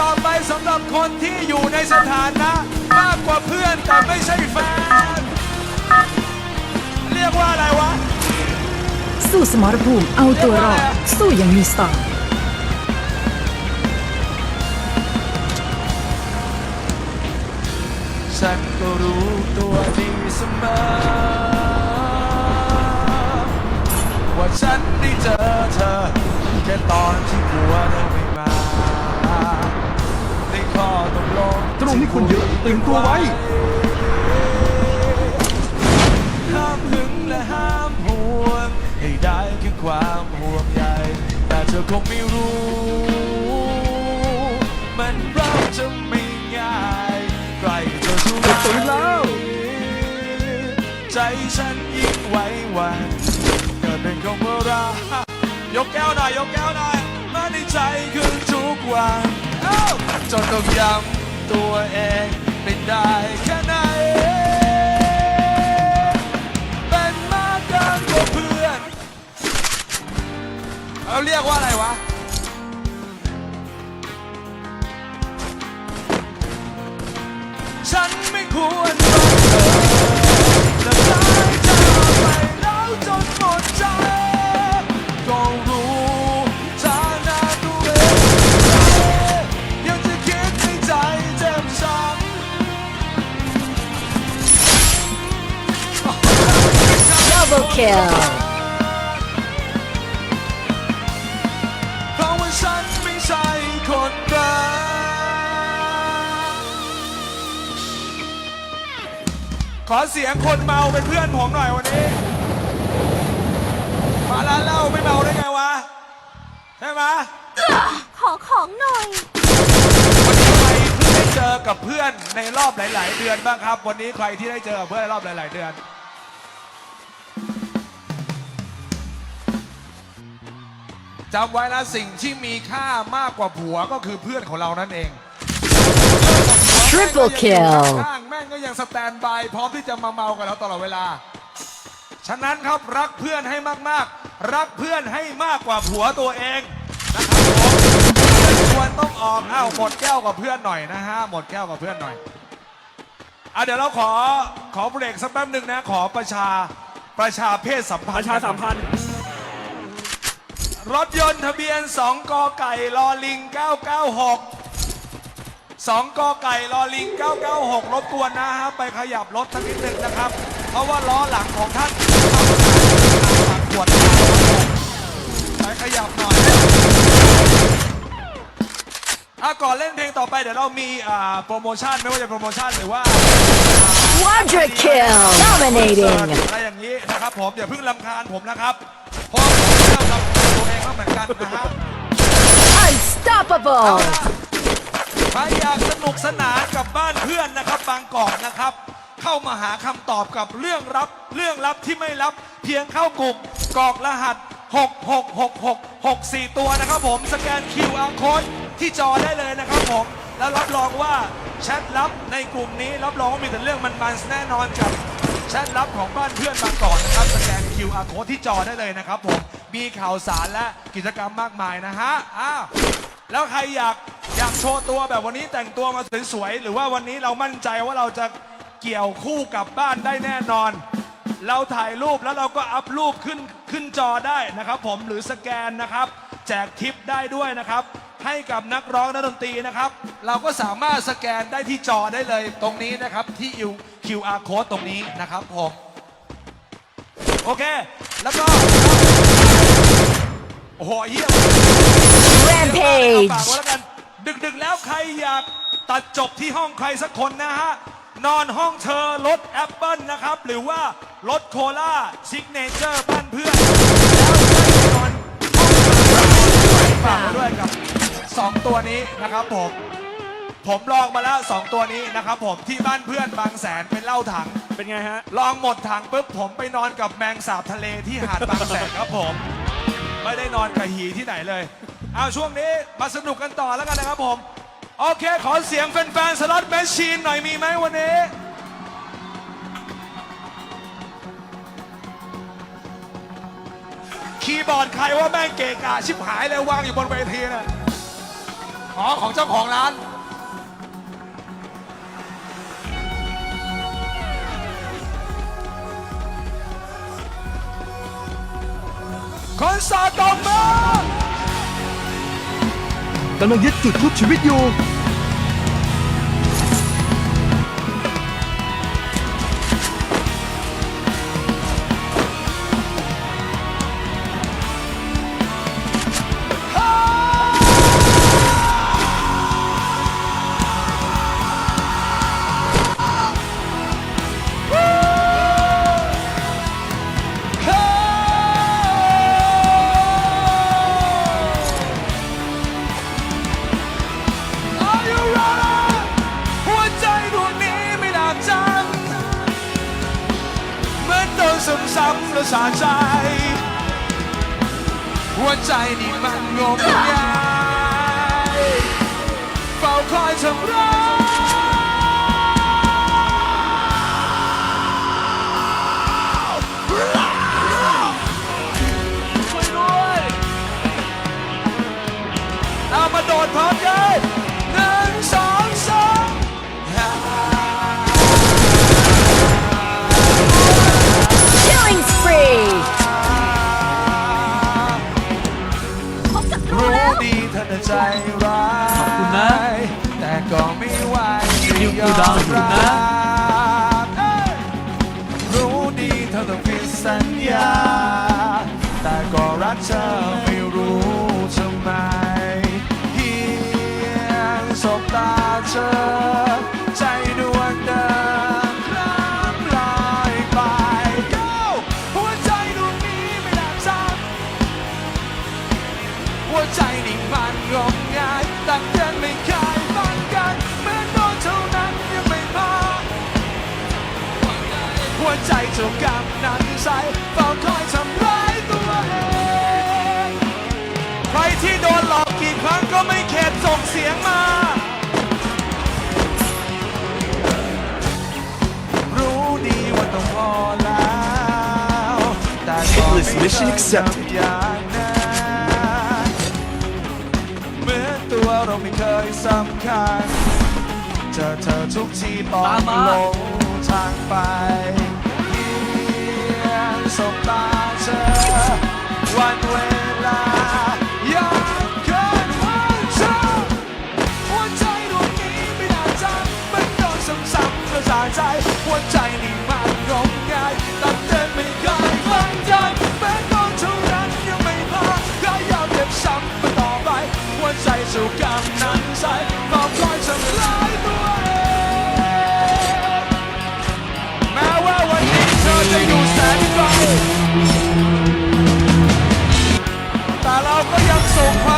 ต่อไปสำหรับคนที่อยู่ในสถานะมากกว่าเพื่อนแต่ไม่ใช่แฟน เรียกว่าอะไรวะ สู้สมรภูมิเอาตัวรอดสู้อย่างมีสไตล์ฉันก็รู้ตัวดีเสมอ ว่าฉันได้เจอเธอ แค่ตอนที่กลัวเธอ ลงตรงนี้คนเยอะตื่นตัวไว้ห้ามหึงและห้ามห่วงให้ได้แค่ความห่วงใยแต่เธอคงไม่รู้ มันเราจะไม่ง่ายใกล้เธอทุกจะตื่นแล้ว ใจฉันยิ่งไหวหวั่นเกิดเป็นคำว่ารักยกแก้วหน่อย ยกแก้วหน่อยมาในใจคือทุกวันจนต้องย้ำ ตัวเองไม่ได้ Double kill เพราะว่าฉันไม่ใช่คนรักขอเสียงคนเมาเป็นเพื่อนผมหน่อยวันนี้ มาร้านเหล้าไม่เมาได้ไงวะ ใช่ไหมขอของหน่อย วันนี้ใครเพิ่งได้เจอกับเพื่อนในรอบหลาย ๆ เดือนบ้างครับ วันนี้ใครที่ได้เจอกับเพื่อนในรอบหลาย ๆ เดือน จำไว้นะสิ่งที่มีค่ามากกว่าผัวก็คือเพื่อนของเรานั่นเอง Triple kill ข้างแม่งก็ยังสแตนบายพร้อมที่จะมาเมากับเราตลอดเวลา ฉะนั้นครับรักเพื่อนให้มากๆ รักเพื่อนให้มากกว่าผัวตัวเองนะครับผมควรต้องออกอ้าวหมดแก้วกับเพื่อนหน่อยนะฮะหมดแก้วกับเพื่อนหน่อยอะเดี๋ยวเราขอขอเบรกสักแป๊บหนึ่งนะขอประชาประชาเพศสัมพันธ์ ประชาสัมพันธ์ รถยนต์ทะเบียน 2 กไก่ลอลิง 996 2 กไก่ลอลิง 996 รบกวนนะฮะ ไปขยับรถสักนิดหนึ่งนะครับ เพราะว่าล้อหลังของท่านปากขวดไปขยับหน่อยอะก่อนเล่นเพลงต่อไปเดี๋ยวเรามีอ่าโปรโมชั่นไม่ว่าจะโปรโมชั่นหรือว่า Quadra kill dominating อะไรอย่างนี้นะครับผมอย่าเพิ่งลำคาญผมนะครับ Unstoppable ใครอยากสนุกสนานกับบ้านเพื่อนนะครับบางกอกนะครับ เข้ามาหาคำตอบกับเรื่องรับเรื่องลับที่ไม่ลับเพียงเข้ากลุ่มกรอกรหัส 66666ตัวนะครับผมสแกน QR code ที่จอได้เลยนะครับผม แล้วรับรองว่าแชทลับในกลุ่มนี้รับรองว่ามีแต่เรื่องมันๆแน่นอนกับแชทลับของบ้านเพื่อนบางกอกนะครับสแกน QR code ที่จอได้เลยนะครับผมมีข่าวสารและกิจกรรมมากมายนะฮะอ้าว แล้วใครอยากอยากโชว์ตัวแบบวันนี้แต่งตัวมาสวยๆหรือว่าวันนี้เรามั่นใจว่าเราจะเกี่ยวคู่กลับบ้านได้แน่นอน เราถ่ายรูปแล้วเราก็อัพรูปขึ้นขึ้นจอได้นะครับผมหรือสแกนนะครับ แจกทิปได้ด้วยนะครับ ให้กับนักร้องนักดนตรีนะครับ เราก็สามารถสแกนได้ที่จอได้เลยตรงนี้นะครับที่ QR code ตรงนี้นะครับผมโอเค แล้วก็ โอ้โหเยี่ยม Rampage ฝากไว้แล้วกันดึกๆแล้วใครอยากตัดจบที่ห้องใครสักคนนะฮะ นอนห้องเธอรถแอปเปิลนะครับ หรือว่ารถโคล่าซิกเนเจอร์บ้านเพื่อน แล้วให้นอนห้องเธอฝากไว้ด้วยกับ2ตัวนี้นะครับผม ผมลองมาแล้ว2ตัวนี้นะครับผมที่บ้านเพื่อนบางแสนเป็นเหล้าถัง เป็นไงฮะ ลองหมดถังปุ๊บผมไปนอนกับแมงสาบทะเลที่หาดบางแสนครับผม ไม่ได้นอนกับหีที่ไหนเลย เอาช่วงนี้มาสนุกกันต่อแล้วกันนะครับผม โอเค ขอเสียงแฟนๆสล็อตแมชชีนหน่อยมีไหมวันนี้ คีย์บอร์ดใครว่าแม่งเกะกะชิบหายเลยวางอยู่บนเวทีน่ะอ๋อของเจ้าของร้าน คนสาตบมือ กำลังยึดจุดทุบชีวิตอยู่ มือนโดนซ้ำแล้วสาใจ หัวใจนี่มันงมงายเฝ้าคอยทำร้าย กูดาวอยู่นะรู้ดีเธอต้องผิดสัญญาแต่ก็ หัวใจเจ้ากำนันใสเฝ้าคอยทำร้ายตัวเองใครที่โดนหลอกกี่ครั้งก็ไม่เข็ดส่งเสียงมา รู้ดีว่าต้องพอแล้ว แต่ก็ไม่ Checklist mission เคย accepted ทำอย่างนั้นเหมือนตัวเราไม่เคยสำคัญ เจอเธอทุกทีตอตานมมาลงทางไปเพียง สบตาเธอวันเวลายามเกินวันเธอหัวใจดวงนี้ไม่น่าจำมันโดนซ้ำๆกระจายใจหัวใจนี่มันงมงายตั้งแต่ไม่เคยฟังกันแม้ตอนเท่านั้นยังไม่พอก็อยากเก็บซ้ำมาต่อไปหัวใจสู่กำนันใส่เฝ้าคอยทำร้าย แสนไกลแต่เราก็ยังส่งความ